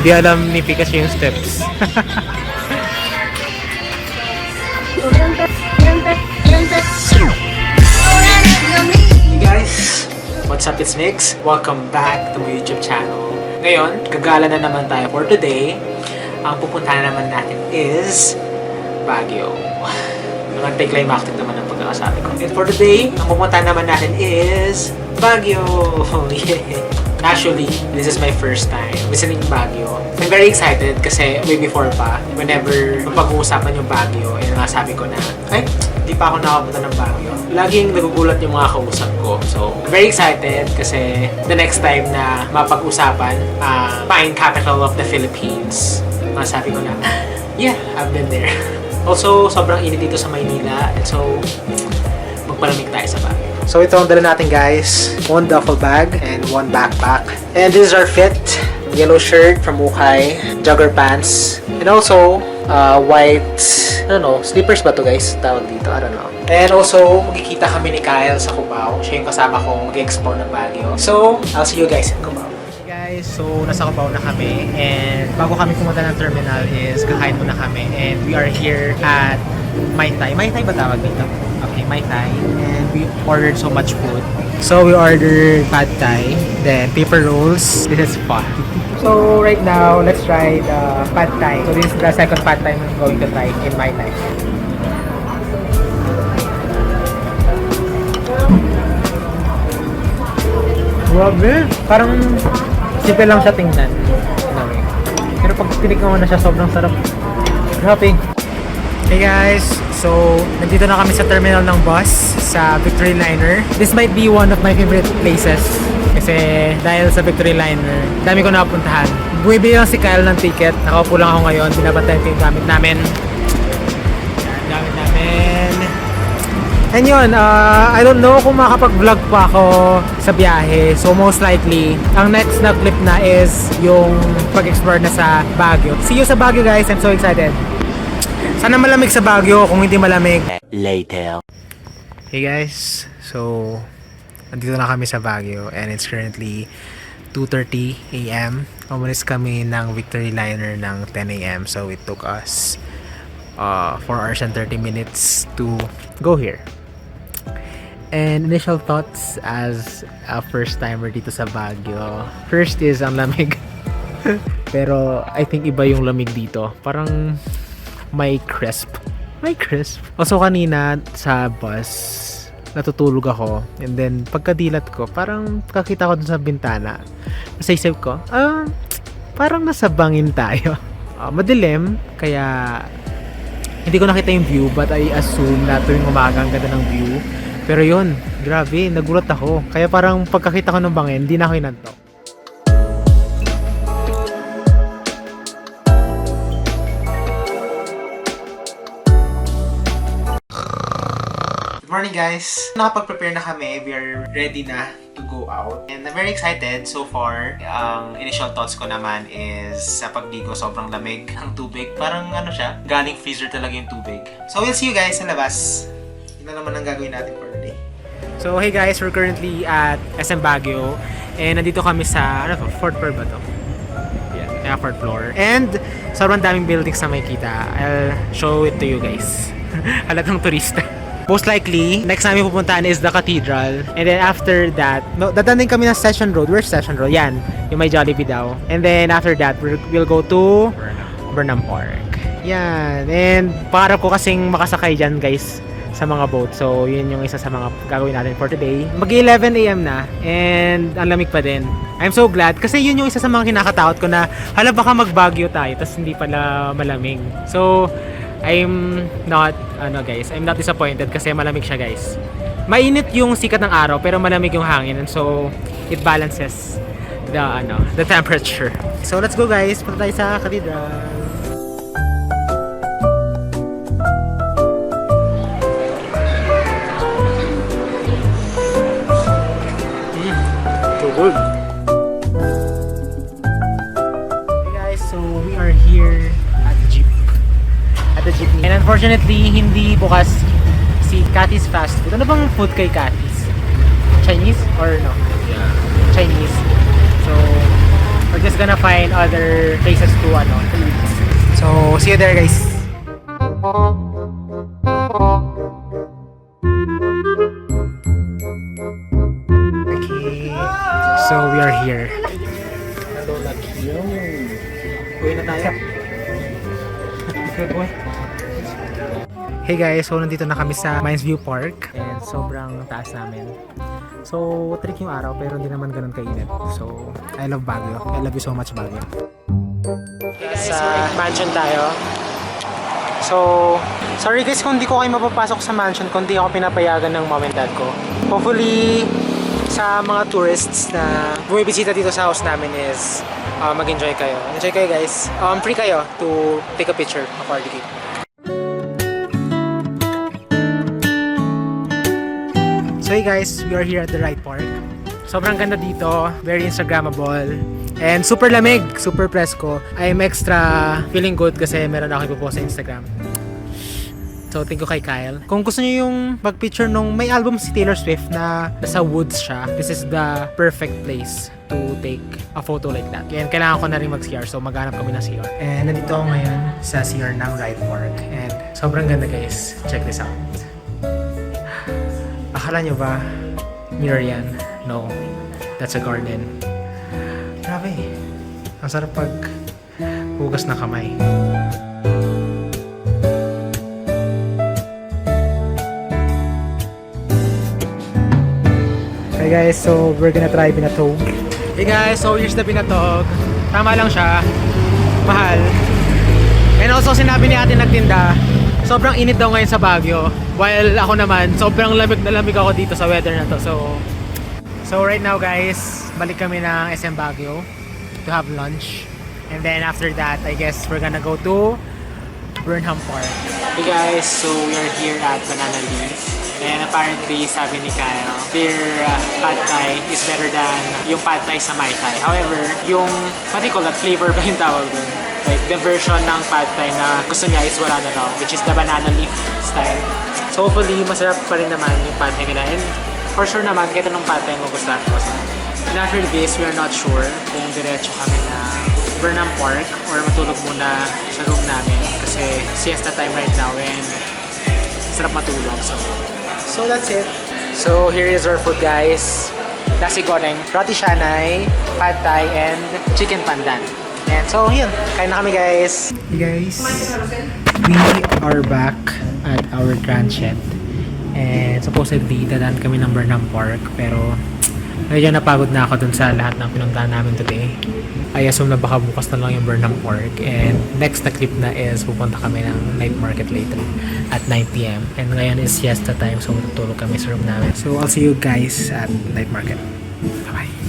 Di alam ni Pikachu yung steps. Hey guys! What's up? It's Mix. Welcome back to my YouTube channel. Ngayon, gagala na naman tayo for today. Ang pupuntahan naman natin is Baguio. Nag-climactic naman ang pagkakasabi ko. And for today, ang pupuntahan naman natin is Baguio! Yeah! Actually, this is my first time visiting Baguio. I'm very excited kasi way before pa, whenever mapag-uusapan yung Baguio, yun nga sabi ko na, ay, di pa ako nakapunta ng Baguio. Laging nagugulat yung mga kausap ko. So, I'm very excited kasi the next time na mapag-usapan, uh, fine capital of the Philippines, masabi ko na, yeah, I've been there. Also, sobrang init dito sa Maynila. And so, magpalamig tayo sa Baguio. So ito ang dala natin guys. One duffel bag and one backpack. And this is our fit. Yellow shirt from Ukay. Jogger pants. And also, uh, white, I don't know, slippers ba to guys? Tawag dito, I don't know. And also, magkikita kami ni Kyle sa Cubao. Siya yung kasama ko mag-explore ng Baguio. So, I'll see you guys in Cubao. Guys, so nasa Cubao na kami and bago kami pumunta ng terminal is kakain muna kami and we are here at Mai Tai. Mai Tai ba tawag dito? Okay, Mai Tai. And we ordered so much food. So we ordered pad thai, then paper rolls. This is fun. So right now, let's try the pad thai. So this is the second pad thai I'm going to try in Mai Tai. Grabe. Parang simple lang siya tingnan. Pero pag tinikman mo na siya, sobrang sarap. Grabe. Hey guys, so nandito na kami sa terminal ng bus sa Victory Liner. This might be one of my favorite places kasi dahil sa Victory Liner, dami ko napuntahan. Bumibili lang si Kyle ng ticket. Nakaupo lang ako ngayon, binabantayan ko yung gamit namin. And yun, uh, I don't know kung makakapag-vlog pa ako sa biyahe. So most likely, ang next na clip na is yung pag-explore na sa Baguio. See you sa Baguio guys, I'm so excited. Sana malamig sa Baguio, kung hindi malamig. Later. Hey guys, so nandito na kami sa Baguio and it's currently 2.30 a.m. Umalis kami ng Victory Liner ng 10 a.m. So it took us uh, 4 hours and 30 minutes to go here. And initial thoughts as a first timer dito sa Baguio. First is ang lamig. Pero I think iba yung lamig dito. Parang may crisp. May crisp. Also kanina sa bus, natutulog ako. And then pagkadilat ko, parang kakita ko dun sa bintana. Sa isip ko, ah, parang nasa bangin tayo. Ah, madilim, kaya hindi ko nakita yung view but I assume na tuwing umaga ang ganda ng view. Pero yun, grabe, nagulat ako. Kaya parang pagkakita ko ng bangin, hindi na ako inantok. Good morning guys! Nakapag-prepare na kami. We are ready na to go out. And I'm very excited so far. Ang initial thoughts ko naman is sa pagdigo sobrang lamig ang tubig. Parang ano siya, galing freezer talaga yung tubig. So we'll see you guys sa labas. Yun na naman ang gagawin natin for. So hey guys, we're currently at SM Baguio. And nandito kami sa, ano to, fourth floor ba to? Yeah, fourth floor. And sobrang daming buildings na makikita. I'll show it to you guys. Halatang turista. Most likely, next namin pupuntahan is the cathedral. And then after that, no, dadaan din kami ng Session Road. Where's Session Road? Yan, yung may Jollibee daw. And then after that, we're, we'll go to Burnham Park. Yan. And pangarap ko kasing makasakay dyan, guys, sa mga boat. So, yun yung isa sa mga gagawin natin for today. Mag 11 a.m. na and ang lamig pa din. I'm so glad kasi yun yung isa sa mga kinakatakot ko na hala baka magbagyo tayo tapos hindi pala malamig. So, I'm not, ano guys, I'm not disappointed kasi malamig siya guys. Mainit yung sikat ng araw pero malamig yung hangin and so it balances the ano, the temperature. So let's go guys, punta tayo sa cathedral. Unfortunately, hindi bukas si Cathy's Fast Food. Ano bang food kay Cathy's? Chinese or no? Yeah. Chinese. So, we're just gonna find other places to ano to eat. So, see you there guys. Okay. So, we are here. Hello, Lucky. Uwi na tayo. Good boy. Hey guys, so nandito na kami sa Mines View Park and sobrang taas namin. So, trick yung araw pero hindi naman ganun kainit. So, I love Baguio. I love you so much Baguio. Sa mansion tayo. So, sorry guys kung hindi ko kayo mapapasok sa mansion kung hindi ako pinapayagan ng mom and dad ko. Hopefully, sa mga tourists na bumibisita dito sa house namin is uh, mag-enjoy kayo. Enjoy kayo guys. Um, free kayo to take a picture of our gate. So hey guys, we are here at the right park. Sobrang ganda dito, very Instagrammable. And super lamig, super presko. I'm extra feeling good kasi meron ako ipopost sa Instagram. So, thank you kay Kyle. Kung gusto niyo yung mag-picture nung may album si Taylor Swift na nasa woods siya, this is the perfect place to take a photo like that. And kailangan ko na rin mag-CR, so maghanap kami ng CR. And nandito ako ngayon sa CR ng Right Park. And sobrang ganda guys. Check this out. Akala nyo ba, mirror yan? No. That's a garden. Grabe. Ang sarap pag hugas ng kamay. Hey guys, so we're gonna try binatog. Hey guys, so here's the binatog. Tama lang siya. Mahal. And also sinabi ni ate nagtinda, sobrang init daw ngayon sa Baguio. While ako naman, sobrang lamig na lamig ako dito sa weather na to. So, so right now guys, balik kami ng SM Baguio to have lunch. And then after that, I guess we're gonna go to Burnham Park. Hey guys, so we are here at Banana Leaf. And apparently, sabi ni Kyle, their uh, pad thai is better than yung pad thai sa Mai Thai. However, yung, what do you call that, flavor ba yung tawag dun? Like, the version ng pad thai na gusto niya is wala na raw, which is the banana leaf style. So hopefully, masarap pa rin naman yung thai nila. And for sure naman, kahit anong thai mo gusto ko. And after this, we are not sure kung diretso kami na Burnham Park or matulog muna sa room namin kasi siesta time right now and sarap matulog. So, so that's it. So here is our food guys. Nasi goreng, roti shanay, pad thai, and chicken pandan. And so yun, kain na kami guys. Hey guys, we are back at our transit. And supposedly, dadaan kami ng Burnham Park. Pero medyo napagod na ako dun sa lahat ng pinuntahan namin today. I assume na baka bukas na lang yung Burnham Park. And next na clip na is pupunta kami ng night market later at 9pm. And ngayon is siesta time so matutulog kami sa room namin. So I'll see you guys at night market. Bye-bye.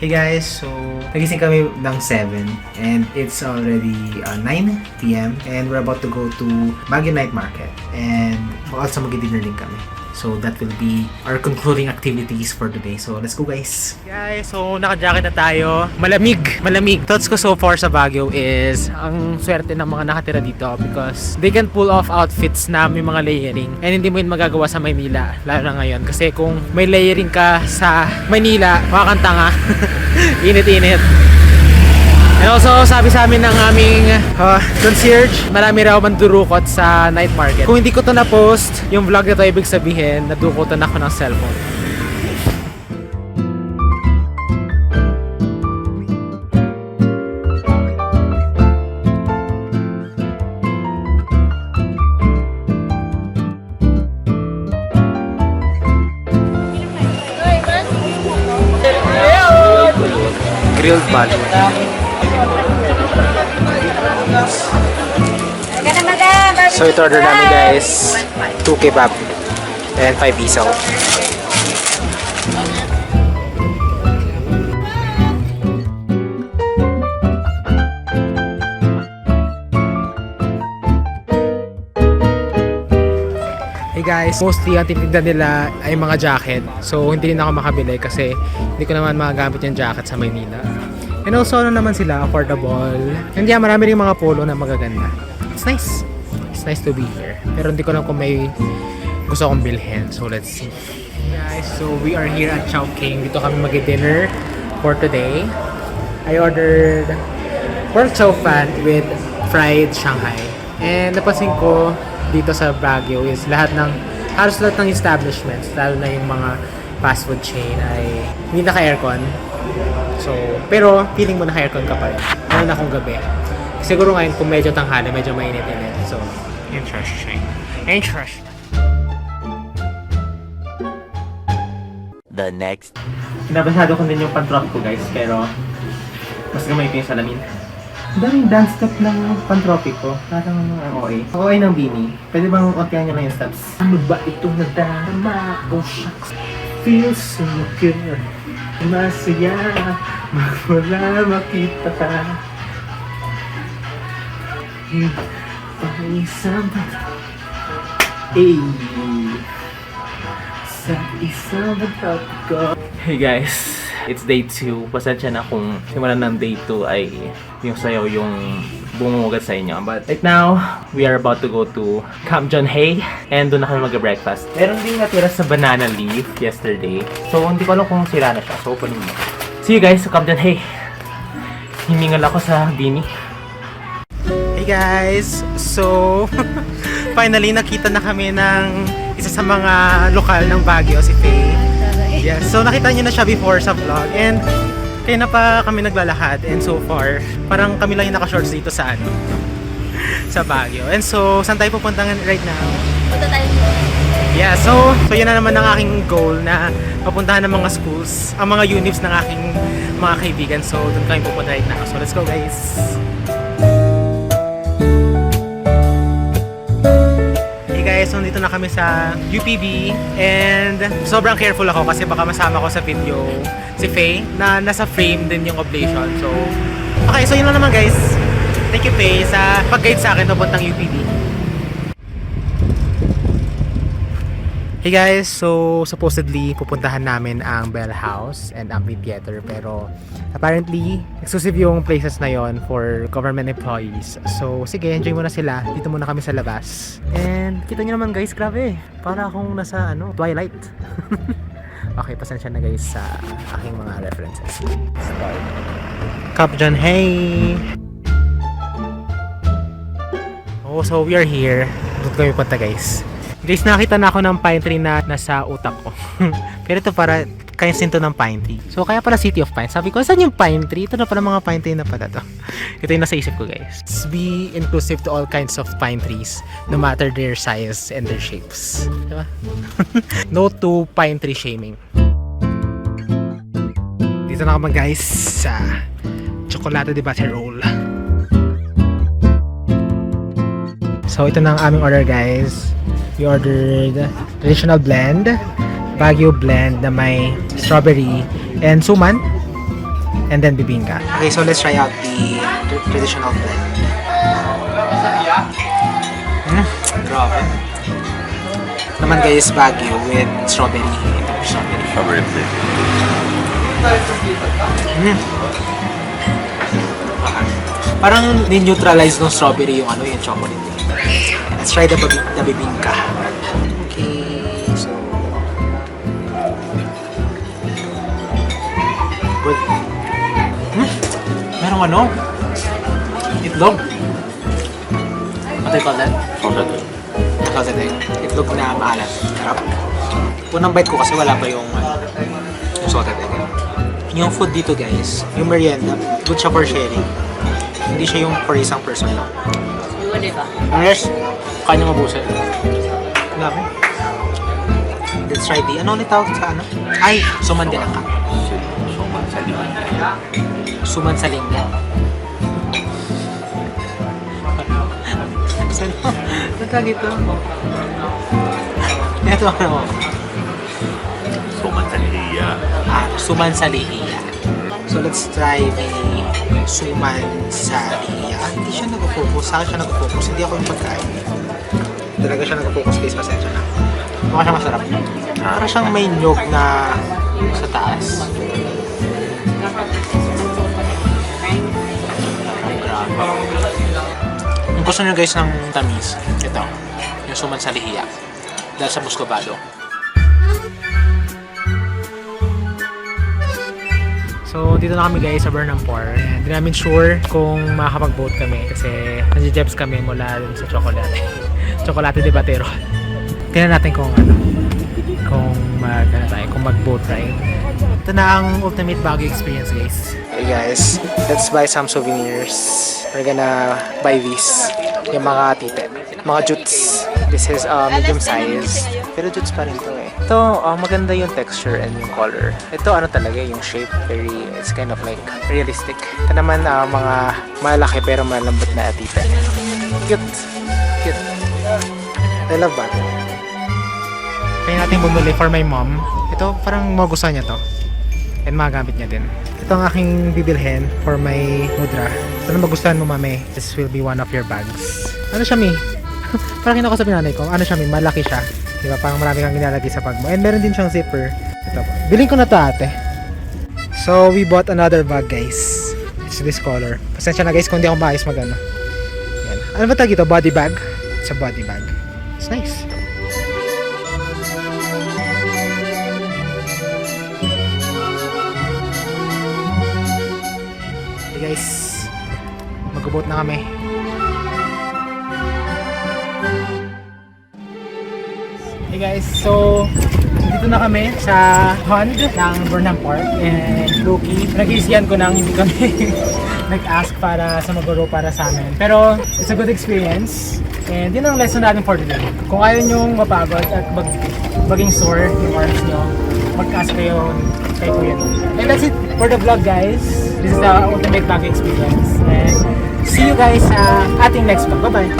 Hey guys, so nagising kami ng 7 and it's already uh, 9 p.m. and we're about to go to Baguio Night Market and also mag-dinner din kami. So that will be our concluding activities for today. So let's go guys. Guys, so naka-jacket na tayo. Malamig, malamig. Thoughts ko so far sa Baguio is ang swerte ng mga nakatira dito because they can pull off outfits na may mga layering and hindi mo yun magagawa sa Maynila lalo na ngayon kasi kung may layering ka sa Maynila, makakanta nga. Init-init. And also, sabi sa amin ng aming uh, concierge, marami raw mandurukot sa night market. Kung hindi ko to na-post, yung vlog na to ibig sabihin, nadukutan ako ng cellphone. Grilled balut. So ito order namin guys, 2 kebab and 5 isaw. Hey guys, mostly ang titinda nila ay mga jacket. So hindi rin ako makabili kasi hindi ko naman magagamit yung jacket sa Maynila. And also ano naman sila, affordable. And yeah, marami rin mga polo na magaganda. It's nice. It's nice to be here. Pero hindi ko lang kung may gusto akong bilhin. So let's see. Guys, so we are here at Chowking. Dito kami mag-dinner for today. I ordered pork chow fan with fried Shanghai. And napansin ko dito sa Baguio is lahat ng, halos lahat ng establishments, lalo na yung mga fast food chain ay hindi naka-aircon. So, pero feeling mo naka-aircon ka pa rin. Lalo na kung gabi. Siguro ngayon kung medyo tanghali, medyo mainit-init. So, interesting. Interesting. The next Pinabasado ko din yung pantropic ko guys, pero mas gamay ko yung salamin. Ang daming dance step ng pantropic ko. Parang ang OA. Ang OA ng Bini. Pwede bang ontihan nyo lang yung steps? Ano ba itong nadarama? Oh shucks. Feels so good. Masaya. Magwala makita ka. Hmm. Paisang Hey. Sa isang. Hey guys, it's day 2. Pasensya na kung simulan ng day 2 ay yung sayaw yung bumugat sa inyo. But right now, we are about to go to Camp John Hay and doon na kami mag-breakfast. Meron din natira sa banana leaf yesterday. So, hindi ko alam kung sira na siya. So, open mo. See you guys sa Camp John Hay. Hiningal ako sa Bini. Hey guys! So, finally nakita na kami ng isa sa mga lokal ng Baguio, si Faye. Yes, so nakita niyo na siya before sa vlog and kaya na pa kami naglalakad and so far, parang kami lang yung naka-shorts dito sa ano, sa Baguio. And so, saan tayo pupunta right now? Punta tayo. Yeah, so, so yun na naman ang aking goal na papuntahan ng mga schools, ang mga units ng aking mga kaibigan. So, doon kami pupunta right now. So, let's go guys! Hey guys, so dito na kami sa UPB and sobrang careful ako kasi baka masama ko sa video si Faye na nasa frame din yung oblation. So, okay, so yun lang naman guys. Thank you Faye sa pag-guide sa akin papuntang UPB. Hey guys, so supposedly pupuntahan namin ang Bell House and Amphitheater pero apparently exclusive yung places na yon for government employees. So sige, enjoy muna sila. Dito muna kami sa labas. And kita nyo naman guys, grabe. Para akong nasa ano, Twilight. okay, pasensya na guys sa aking mga references. Start. Cup John, hey! Oh, so we are here. Doon kami punta guys. Guys, nakita na ako ng pine tree na nasa utak ko. Pero ito para kaya sinto ng pine tree. So, kaya pala City of Pine. Sabi ko, saan yung pine tree? Ito na pala mga pine tree na pala to. Ito yung nasa isip ko, guys. Let's be inclusive to all kinds of pine trees, no matter their size and their shapes. Diba? no to pine tree shaming. Dito na ako guys sa Chocolate de Roll. So, ito na ang aming order, guys. We ordered traditional blend, Baguio blend na may strawberry and suman, and then bibingka. Okay, so let's try out the tr- traditional blend. Mm, grabe. Naman guys, Baguio with strawberry. Strawberry. Strawberry flavour. Mm. Parang ni-neutralize ng strawberry yung ano, yung chocolate. Let's try the, babi- the bibingka. Okay, so... Good. Hmm? Merong ano? Itlog. What do you call that? Egg. Salted egg. Itlog na maalat. Sarap. Unang bite ko kasi wala pa yung, ano, yung salted egg. Yung food dito guys, yung merienda, good siya for sharing. Hindi siya yung for isang person lang. Iwan ba? Unless, kanya mabusin. Grabe. Let's try the, ano ulit tawag sa ano? Ay, suman din ka. Suman sa liman. Suman sa lingga. Saan mo? Ano tawag ito? Ito ano? Suman sa lihiya. Ah, suman sa lihiya. So let's try the suman sa lihiya. Ah, hindi siya nag-focus. Saan siya nag-focus? Hindi ako yung pagkain. Talaga siya nag-focus guys. Pasensya na. Mukha siya masarap. Para siyang may nyog na sa taas. Kung gusto nyo guys ng tamis, ito. Yung suman sa lihiya. Dahil sa muscovado. So, dito na kami guys sa Burnhampore. And Hindi namin sure kung makakapag-boat kami kasi nandiyan kami mula dun sa Chocolate. Chocolate de Batero. Tingnan natin kung ano, kung mag, ano tayo, kung mag-boat ride. Ito na ang ultimate Baguio experience guys. Hey guys, let's buy some souvenirs. We're gonna buy these. Yung mga tite. Mga jutes. This is uh, medium size. Pero jutes pa rin to eh. Ito, uh, maganda yung texture and yung color. Ito ano talaga, yung shape, very, it's kind of like realistic. Ito naman uh, mga malaki pero malambot na tite. Cute. Cute. I love that. Kaya natin bumili for my mom. Ito, parang magustuhan niya to. And magagamit niya din. Ito ang aking bibilhin for my mudra. Sana magustuhan mo, mami. This will be one of your bags. Ano siya, Mi? parang kinakausap yung nanay ko. Ano siya, Mi? Malaki siya. Di ba? Parang marami kang nilalagay sa bag mo. And meron din siyang zipper. Ito po. Biling ko na to, ate. So, we bought another bag, guys. It's this color. Pasensya na, guys, kung hindi ako maayos mag ano. Yan. Ano ba tawag ito? Body bag? It's a body bag. It's nice. Mag-boat na kami. Hey guys, so dito na kami sa pond ng Burnham Park and Loki. Nag-isiyan ko nang hindi kami nag-ask para sa maguro para sa amin. Pero it's a good experience and yun ang lesson natin for today. Kung ayaw nyong mapagod at mag maging sore yung arms nyo, mag-ask kayo kay Kuya. And that's it for the vlog guys. This is the ultimate bag experience. And see you guys sa ating next vlog. Bye-bye!